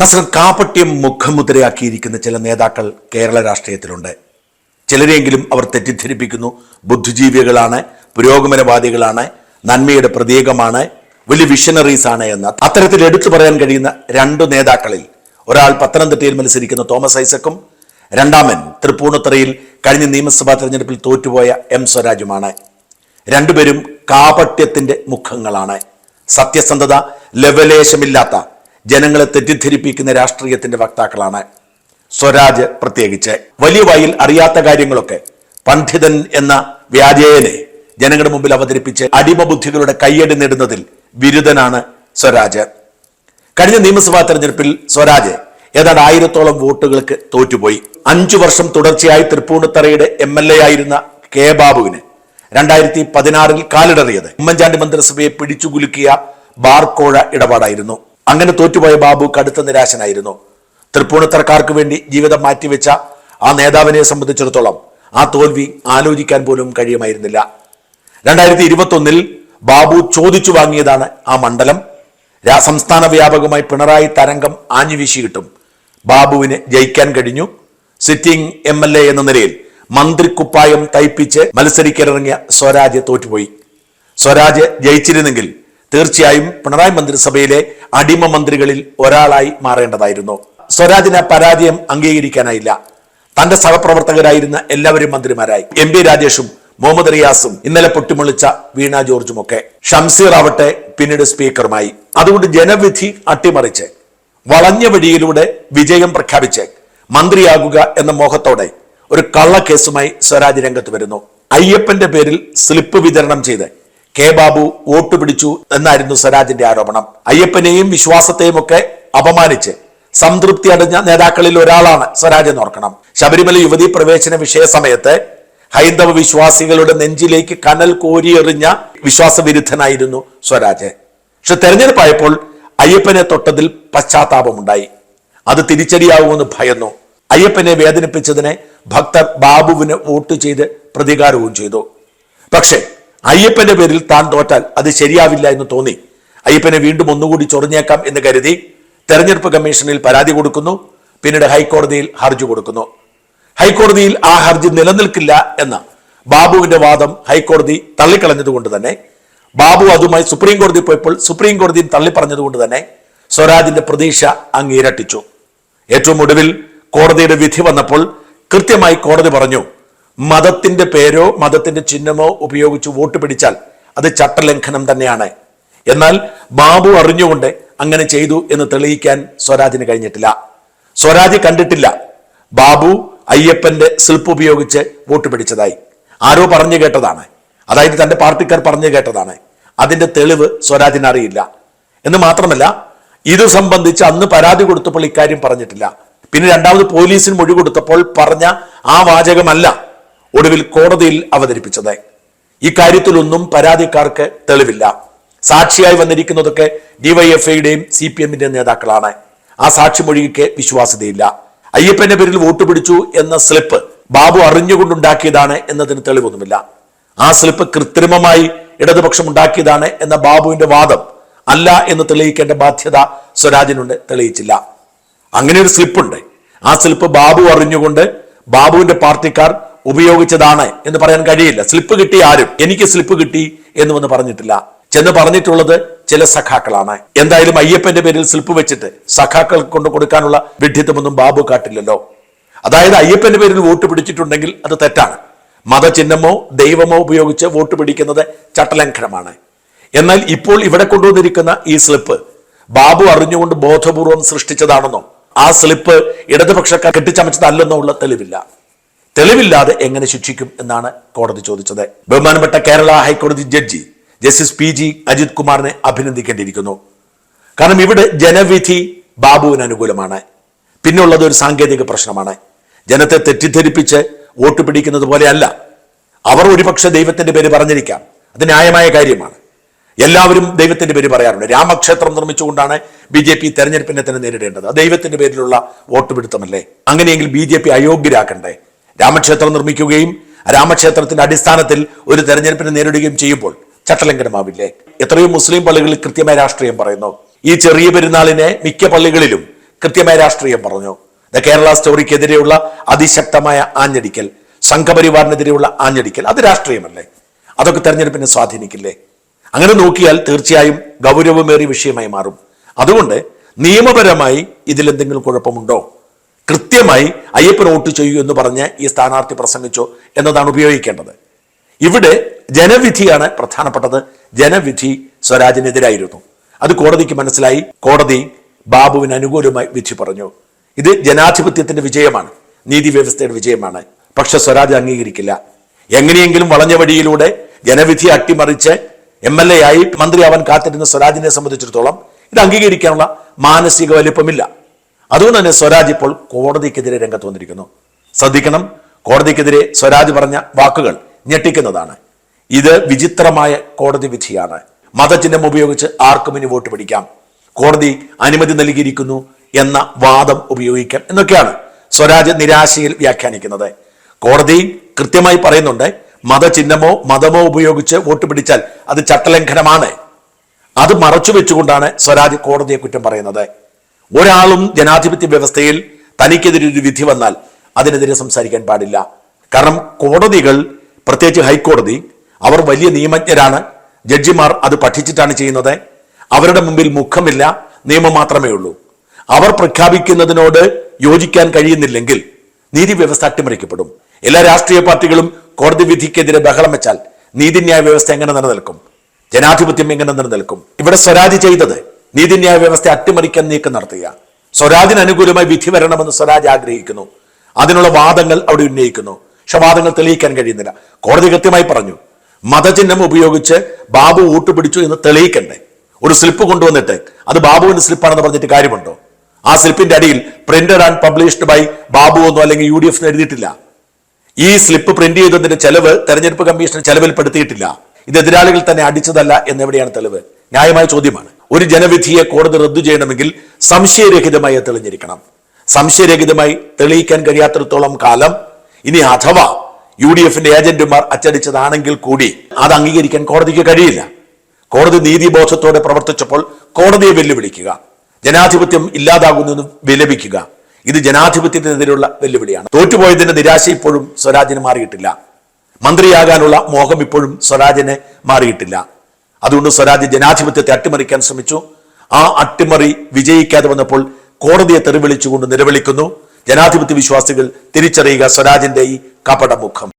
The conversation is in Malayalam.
നസ്രം കാപട്യം മുഖമുദ്രയാക്കിയിരിക്കുന്ന ചില നേതാക്കൾ കേരള രാഷ്ട്രീയത്തിലുണ്ട്. ചിലരെങ്കിലും അവർ തെറ്റിദ്ധരിപ്പിക്കുന്നു. ബുദ്ധിജീവികളാണ് പുരോഗമനവാദികളാണ് നന്മയുടെ പ്രതീകമാണ് വലിയ വിഷനറീസ് ആണ് എന്ന്. അത്തരത്തിൽ എടുത്തു പറയാൻ കഴിയുന്ന രണ്ടു നേതാക്കളിൽ ഒരാൾ പത്തനംതിട്ടയിൽ മത്സരിക്കുന്ന തോമസ് ഐസക്കും രണ്ടാമൻ തൃപ്പൂണിത്തറയിൽ കഴിഞ്ഞ നിയമസഭാ തെരഞ്ഞെടുപ്പിൽ തോറ്റുപോയ എം സ്വരാജുമാണ്. രണ്ടുപേരും കാപട്യത്തിന്റെ മുഖങ്ങളാണ്. സത്യസന്ധത ലവലേശമില്ലാത്ത ജനങ്ങളെ തെറ്റിദ്ധരിപ്പിക്കുന്ന രാഷ്ട്രീയത്തിന്റെ വക്താക്കളാണ് സ്വരാജ് പ്രത്യേകിച്ച്. വലിയ വായിൽ അറിയാത്ത കാര്യങ്ങളൊക്കെ പണ്ഡിതൻ എന്ന വ്യാജേനെ ജനങ്ങളുടെ മുമ്പിൽ അവതരിപ്പിച്ച് അടിമബുദ്ധികളുടെ കയ്യടി നേടുന്നതിൽ ബിരുദനാണ് സ്വരാജ്. കഴിഞ്ഞ നിയമസഭാ തെരഞ്ഞെടുപ്പിൽ സ്വരാജ് ഏതാണ്ട് ആയിരത്തോളം വോട്ടുകൾക്ക് തോറ്റുപോയി. അഞ്ചു വർഷം തുടർച്ചയായി തൃപ്പൂണിത്തറയുടെ എം എൽ എ ആയിരുന്ന കെ ബാബുവിന് രണ്ടായിരത്തി പതിനാറിൽ കാലിടറിയത് ഉമ്മൻചാണ്ടി മന്ത്രിസഭയെ പിടിച്ചുകുലുക്കിയ ബാർക്കോഴ ഇടപാടായിരുന്നു. അങ്ങനെ തോറ്റുപോയ ബാബു കടുത്ത നിരാശനായിരുന്നു. തൃപ്പൂണിത്തറക്കാർക്ക് വേണ്ടി ജീവിതം മാറ്റിവെച്ച ആ നേതാവിനെ സംബന്ധിച്ചിടത്തോളം ആ തോൽവി ആലോചിക്കാൻ പോലും കഴിയുമായിരുന്നില്ല. രണ്ടായിരത്തി ഇരുപത്തൊന്നിൽ ബാബു ചോദിച്ചു വാങ്ങിയതാണ് ആ മണ്ഡലം. സംസ്ഥാന വ്യാപകമായി പിണറായി തരംഗം ആഞ്ഞുവീശി കിട്ടും. ബാബുവിന് ജയിക്കാൻ കഴിഞ്ഞു. സിറ്റിംഗ് എം എൽ എ എന്ന നിലയിൽ മന്ത്രിക്കുപ്പായം തയ്പ്പിച്ച് മത്സരിക്കാനിറങ്ങിയ സ്വരാജ് തോറ്റുപോയി. സ്വരാജ് ജയിച്ചിരുന്നെങ്കിൽ തീർച്ചയായും പിണറായി മന്ത്രിസഭയിലെ അടിമ മന്ത്രികളിൽ ഒരാളായി മാറേണ്ടതായിരുന്നു. സ്വരാജിന് പരാജയം അംഗീകരിക്കാനായില്ല. തന്റെ സഹപ്രവർത്തകരായിരുന്ന എല്ലാവരും മന്ത്രിമാരായി. എം പി രാജേഷും മുഹമ്മദ് റിയാസും ഇന്നലെ പൊട്ടിമുളിച്ച വീണ ജോർജും ഒക്കെ. ഷംസീർ ആവട്ടെ പിന്നീട് സ്പീക്കറുമായി. അതുകൊണ്ട് ജനവിധി അട്ടിമറിച്ച് വളഞ്ഞ വഴിയിലൂടെ വിജയം പ്രഖ്യാപിച്ച് മന്ത്രിയാകുക എന്ന മോഹത്തോടെ ഒരു കള്ളക്കേസുമായി സ്വരാജ് രംഗത്ത് വരുന്നു. അയ്യപ്പന്റെ പേരിൽ സ്ലിപ്പ് വിതരണം ചെയ്ത് കെ ബാബു വോട്ട് പിടിച്ചു എന്നായിരുന്നു സ്വരാജിന്റെ ആരോപണം. അയ്യപ്പനെയും വിശ്വാസത്തെയും ഒക്കെ അപമാനിച്ച് സംതൃപ്തി അടഞ്ഞ നേതാക്കളിൽ ഒരാളാണ് സ്വരാജ് എന്നോർക്കണം. ശബരിമല യുവതി പ്രവേശന വിഷയ സമയത്ത് ഹൈന്ദവ വിശ്വാസികളുടെ നെഞ്ചിലേക്ക് കനൽ കോരിയെറിഞ്ഞ വിശ്വാസവിരുദ്ധനായിരുന്നു സ്വരാജ്. പക്ഷെ തെരഞ്ഞെടുപ്പായപ്പോൾ അയ്യപ്പനെ തൊട്ടതിൽ പശ്ചാത്താപമുണ്ടായി. അത് തിരിച്ചടിയാവുമെന്ന് ഭയന്നു. അയ്യപ്പനെ വേദനിപ്പിച്ചതിനെ ഭക്തർ ബാബുവിന് വോട്ട് ചെയ്ത് പ്രതികാരവും ചെയ്തു. പക്ഷേ അയ്യപ്പന്റെ പേരിൽ താൻ തോറ്റാൽ അത് ശരിയാവില്ല എന്ന് തോന്നി. അയ്യപ്പനെ വീണ്ടും ഒന്നുകൂടി ചൊറിഞ്ഞേക്കാം എന്ന് കരുതി തെരഞ്ഞെടുപ്പ് കമ്മീഷനിൽ പരാതി കൊടുക്കുന്നു. പിന്നീട് ഹൈക്കോടതിയിൽ ഹർജി കൊടുക്കുന്നു. ഹൈക്കോടതിയിൽ ആ ഹർജി നിലനിൽക്കില്ല എന്ന ബാബുവിന്റെ വാദം ഹൈക്കോടതി തള്ളിക്കളഞ്ഞതുകൊണ്ട് തന്നെ. ബാബു അതുമായി സുപ്രീം കോടതി പോയപ്പോൾ സുപ്രീം കോടതിയും തള്ളിപ്പറഞ്ഞതുകൊണ്ട് തന്നെ സ്വരാജിന്റെ പ്രതീക്ഷ അങ്ങ് ഇരട്ടിച്ചു. ഏറ്റവും ഒടുവിൽ കോടതിയുടെ വിധി വന്നപ്പോൾ കൃത്യമായി കോടതി പറഞ്ഞു മതത്തിന്റെ പേരോ മതത്തിന്റെ ചിഹ്നമോ ഉപയോഗിച്ച് വോട്ട് പിടിച്ചാൽ അത് ചട്ടലംഘനം തന്നെയാണ്. എന്നാൽ ബാബു അറിഞ്ഞുകൊണ്ട് അങ്ങനെ ചെയ്തു എന്ന് തെളിയിക്കാൻ സ്വരാജിന് കഴിഞ്ഞിട്ടില്ല. സ്വരാജ് കണ്ടിട്ടില്ല. ബാബു അയ്യപ്പന്റെ സ്ലിപ്പ് ഉപയോഗിച്ച് വോട്ട് പിടിച്ചതായി. ആരോ പറഞ്ഞു കേട്ടതാണ്. അതായത് തന്റെ പാർട്ടിക്കാർ പറഞ്ഞു കേട്ടതാണ്. അതിന്റെ തെളിവ് സ്വരാജിന് അറിയില്ല. എന്ന് മാത്രമല്ല ഇത് സംബന്ധിച്ച് അന്ന് പരാതി കൊടുത്തപ്പോൾ ഇക്കാര്യം പറഞ്ഞിട്ടില്ല. പിന്നെ രണ്ടാമത് പോലീസിന് മൊഴി കൊടുത്തപ്പോൾ പറഞ്ഞ ആ വാചകമല്ല. ഒടുവിൽ കോടതിയിൽ അവതരിപ്പിച്ചത്. ഇക്കാര്യത്തിലൊന്നും പരാതിക്കാർക്ക് തെളിവില്ല. സാക്ഷിയായി വന്നിരിക്കുന്നതൊക്കെ ഡിവൈഎഫ്ഐയുടെയും സി പി എമ്മിന്റെയും നേതാക്കളാണ്. ആ സാക്ഷിമൊഴിക്ക് വിശ്വാസ്യതയില്ല. അയ്യപ്പന്റെ പേരിൽ വോട്ട് പിടിച്ചു എന്ന സ്ലിപ്പ് ബാബു അറിഞ്ഞുകൊണ്ടുണ്ടാക്കിയതാണ് എന്നതിന് തെളിവൊന്നുമില്ല. ആ സ്ലിപ്പ് കൃത്രിമമായി ഇടതുപക്ഷം ഉണ്ടാക്കിയതാണ് എന്ന ബാബുവിന്റെ വാദം അല്ല എന്ന് തെളിയിക്കേണ്ട ബാധ്യത സ്വരാജിനുണ്ട് തെളിയിച്ചില്ല. അങ്ങനെ ഒരു സ്ലിപ്പുണ്ട്. ആ സ്ലിപ്പ് ബാബു അറിഞ്ഞുകൊണ്ട് ബാബുവിന്റെ പാർട്ടിക്കാർ ഉപയോഗിച്ചതാണ് എന്ന് പറയാൻ കഴിയില്ല. സ്ലിപ്പ് കിട്ടി ആരും. എനിക്ക് സ്ലിപ്പ് കിട്ടി എന്ന് വന്ന് പറഞ്ഞിട്ടില്ല. ചെന്ന് പറഞ്ഞിട്ടുള്ളത് ചില സഖാക്കളാണ്. എന്തായാലും അയ്യപ്പന്റെ പേരിൽ സ്ലിപ്പ് വെച്ചിട്ട് സഖാക്കൾക്ക് കൊണ്ട് കൊടുക്കാനുള്ള വിഡ്ഢിത്തമൊന്നും ബാബു കാട്ടില്ലല്ലോ. അതായത് അയ്യപ്പന്റെ പേരിൽ വോട്ട് പിടിച്ചിട്ടുണ്ടെങ്കിൽ അത് തെറ്റാണ്. മതചിഹ്നമോ ദൈവമോ ഉപയോഗിച്ച് വോട്ട് പിടിക്കുന്നത് ചട്ടലംഘനമാണ്. എന്നാൽ ഇപ്പോൾ ഇവിടെ കൊണ്ടുവന്നിരിക്കുന്ന ഈ സ്ലിപ്പ് ബാബു അറിഞ്ഞുകൊണ്ട് ബോധപൂർവം സൃഷ്ടിച്ചതാണെന്നോ ആ സ്ലിപ്പ് ഇടതുപക്ഷക്കാർ കെട്ടിച്ചമച്ചതല്ലെന്നോ ഉള്ള തെളിവില്ല. തെളിവില്ലാതെ എങ്ങനെ ശിക്ഷിക്കും എന്നാണ് കോടതി ചോദിച്ചത്. ബഹുമാനപ്പെട്ട കേരള ഹൈക്കോടതി judge justice P G Ajith കുമാറിനെ അഭിനന്ദിക്കേണ്ടിയിരിക്കുന്നു. കാരണം ഇവിടെ ജനവിധി ബാബുവിന് അനുകൂലമാണ്. പിന്നുള്ളത് ഒരു സാങ്കേതിക പ്രശ്നമാണ്. ജനത്തെ തെറ്റിദ്ധരിപ്പിച്ച് വോട്ട് പിടിക്കുന്നത് പോലെയല്ല. അവർ ഒരുപക്ഷെ ദൈവത്തിന്റെ പേര് പറഞ്ഞിരിക്കാം. അത് ന്യായമായ കാര്യമാണ്. എല്ലാവരും ദൈവത്തിന്റെ പേര് പറയാറുണ്ട്. രാമക്ഷേത്രം നിർമ്മിച്ചുകൊണ്ടാണ് ബി ജെ പി തെരഞ്ഞെടുപ്പിനെ തന്നെ നേരിടേണ്ടത്. ദൈവത്തിന്റെ പേരിലുള്ള വോട്ട് പിടുത്തമല്ലേ? അങ്ങനെയെങ്കിൽ ബി ജെ പി അയോഗ്യരാക്കണ്ടേ? രാമക്ഷേത്രം നിർമ്മിക്കുകയും രാമക്ഷേത്രത്തിന്റെ അടിസ്ഥാനത്തിൽ ഒരു തെരഞ്ഞെടുപ്പിനെ നേരിടുകയും ചെയ്യുമ്പോൾ ചട്ടലംഘനമാവില്ലേ? എത്രയോ മുസ്ലിം പള്ളികളിൽ കൃത്യമായ രാഷ്ട്രീയം പറയുന്നു. ഈ ചെറിയ പെരുന്നാളിനെ മിക്ക പള്ളികളിലും കൃത്യമായ രാഷ്ട്രീയം പറഞ്ഞു. ദ കേരള സ്റ്റോറിക്കെതിരെയുള്ള അതിശക്തമായ ആഞ്ഞടിക്കൽ സംഘപരിവാറിനെതിരെയുള്ള ആഞ്ഞടിക്കൽ അത് രാഷ്ട്രീയമല്ലേ? അതൊക്കെ തെരഞ്ഞെടുപ്പിനെ സ്വാധീനിക്കില്ലേ? അങ്ങനെ നോക്കിയാൽ തീർച്ചയായും ഗൗരവമേറിയ വിഷയമായി മാറും. അതുകൊണ്ട് നിയമപരമായി ഇതിലെന്തെങ്കിലും കുഴപ്പമുണ്ടോ? കൃത്യമായി അയ്യപ്പൻ വോട്ട് ചെയ്യൂ എന്ന് പറഞ്ഞ് ഈ സ്ഥാനാർത്ഥി പ്രസംഗിച്ചു എന്നതാണ് ഉപയോഗിക്കേണ്ടത്. ഇവിടെ ജനവിധിയാണ് പ്രധാനപ്പെട്ടത്. ജനവിധി സ്വരാജിനെതിരായിരുന്നു. അത് കോടതിക്ക് മനസ്സിലായി. കോടതി ബാബുവിന് അനുകൂലമായി വിധി പറഞ്ഞു. ഇത് ജനാധിപത്യത്തിന്റെ വിജയമാണ്. നീതി വ്യവസ്ഥയുടെ വിജയമാണ്. പക്ഷെ സ്വരാജ് അംഗീകരിക്കില്ല. എങ്ങനെയെങ്കിലും വളഞ്ഞ വഴിയിലൂടെ ജനവിധി അട്ടിമറിച്ച് എം എൽ എ ആയി മന്ത്രിയാവാൻ കാത്തിരുന്ന സ്വരാജിനെ സംബന്ധിച്ചിടത്തോളം ഇത് അംഗീകരിക്കാനുള്ള മാനസിക വലിപ്പമില്ല. അതുകൊണ്ട് തന്നെ സ്വരാജ് ഇപ്പോൾ കോടതിക്കെതിരെ രംഗത്ത് വന്നിരിക്കുന്നു. ശ്രദ്ധിക്കണം കോടതിക്കെതിരെ സ്വരാജ് പറഞ്ഞ വാക്കുകൾ ഞെട്ടിക്കുന്നതാണ്. ഇത് വിചിത്രമായ കോടതി വിധിയാണ്. മതചിഹ്നം ഉപയോഗിച്ച് ആർക്കും ഇനി വോട്ട് പിടിക്കാം. കോടതി അനുമതി നൽകിയിരിക്കുന്നു എന്ന വാദം ഉപയോഗിക്കാം എന്നൊക്കെയാണ് സ്വരാജ് നിരാശയിൽ വ്യാഖ്യാനിക്കുന്നത്. കോടതി കൃത്യമായി പറയുന്നുണ്ട് മതചിഹ്നമോ മതമോ ഉപയോഗിച്ച് വോട്ട് പിടിച്ചാൽ അത് ചട്ടലംഘനമാണ്. അത് മറച്ചു വെച്ചുകൊണ്ടാണ് സ്വരാജ് കോടതിയെ കുറ്റം പറയുന്നത്. ഒരാളും ജനാധിപത്യ വ്യവസ്ഥയിൽ തനിക്കെതിരെ ഒരു വിധി വന്നാൽ അതിനെതിരെ സംസാരിക്കാൻ പാടില്ല. കാരണം കോടതികൾ പ്രത്യേകിച്ച് ഹൈക്കോടതി അവർ വലിയ നിയമജ്ഞരാണ്. ജഡ്ജിമാർ അത് പഠിച്ചിട്ടാണ് ചെയ്യുന്നത്. അവരുടെ മുമ്പിൽ മുഖമില്ല നിയമം മാത്രമേ ഉള്ളൂ. അവർ പ്രഖ്യാപിക്കുന്നതിനോട് യോജിക്കാൻ കഴിയുന്നില്ലെങ്കിൽ നീതി വ്യവസ്ഥ അട്ടിമറിക്കപ്പെടും. എല്ലാ രാഷ്ട്രീയ പാർട്ടികളും കോടതി വിധിക്കെതിരെ ബഹളം വെച്ചാൽ നീതിന്യായ വ്യവസ്ഥ എങ്ങനെ നിലനിൽക്കും? ജനാധിപത്യം എങ്ങനെ നിലനിൽക്കും? ഇവിടെ സ്വരാജ് ചെയ്തത് നീതിന്യായ വ്യവസ്ഥ അട്ടിമറിക്കാൻ നീക്കം നടത്തുക. സ്വരാജിന് അനുകൂലമായി വിധി വരണമെന്ന് സ്വരാജ് ആഗ്രഹിക്കുന്നു. അതിനുള്ള വാദങ്ങൾ അവിടെ ഉന്നയിക്കുന്നു. പക്ഷെ വാദങ്ങൾ തെളിയിക്കാൻ കഴിയുന്നില്ല. കോടതി കൃത്യമായി പറഞ്ഞു. മതചിഹ്നം ഉപയോഗിച്ച് ബാബു ഊട്ടുപിടിച്ചു എന്ന് തെളിയിക്കണ്ടേ. ഒരു സ്ലിപ്പ് കൊണ്ടുവന്നിട്ട് അത് ബാബുവിന്റെ സ്ലിപ്പാണെന്ന് പറഞ്ഞിട്ട് കാര്യമുണ്ടോ? ആ സ്ലിപ്പിന്റെ അടിയിൽ printed and published by Babu എന്നോ അല്ലെങ്കിൽ യു ഡി എഫ് എഴുതിയിട്ടില്ല. ഈ സ്ലിപ്പ് പ്രിന്റ് ചെയ്തതിന്റെ ചെലവ് തെരഞ്ഞെടുപ്പ് കമ്മീഷൻ ചെലവിൽപ്പെടുത്തിയിട്ടില്ല. ഇത് എതിരാളികൾ തന്നെ അടിച്ചതല്ല എന്നെവിടെയാണ് തെളിവ്? ന്യായമായ ചോദ്യമാണ്. ഒരു ജനവിധിയെ കോടതി റദ്ദു ചെയ്യണമെങ്കിൽ സംശയരഹിതമായി തെളിഞ്ഞിരിക്കണം. സംശയരഹിതമായി തെളിയിക്കാൻ കഴിയാത്തിടത്തോളം കാലം ഇനി അഥവാ യു ഡി എഫിന്റെ ഏജന്റുമാർ അച്ചടിച്ചതാണെങ്കിൽ കൂടി അത് അംഗീകരിക്കാൻ കോടതിക്ക് കഴിയില്ല. കോടതി നീതിബോധത്തോടെ പ്രവർത്തിച്ചപ്പോൾ കോടതിയെ വെല്ലുവിളിക്കുക. ജനാധിപത്യം ഇല്ലാതാകുന്നു വിലപിക്കുക. ഇത് ജനാധിപത്യത്തിനെതിരെയുള്ള വെല്ലുവിളിയാണ്. തോറ്റുപോയതിന്റെ നിരാശ ഇപ്പോഴും സ്വരാജിന് മാറിയിട്ടില്ല. മന്ത്രിയാകാനുള്ള മോഹം ഇപ്പോഴും സ്വരാജിന് മാറിയിട്ടില്ല. അതുകൊണ്ട് സ്വരാജ് ജനാധിപത്യത്തെ അട്ടിമറിക്കാൻ ശ്രമിച്ചു. ആ അട്ടിമറി വിജയിക്കാതെ വന്നപ്പോൾ കോടതിയെ തെറിവിളിച്ചുകൊണ്ട് നിലവിളിക്കുന്നു. ജനാധിപത്യ വിശ്വാസികൾ തിരിച്ചറിയുക സ്വരാജിന്റെ ഈ കപടമുഖം.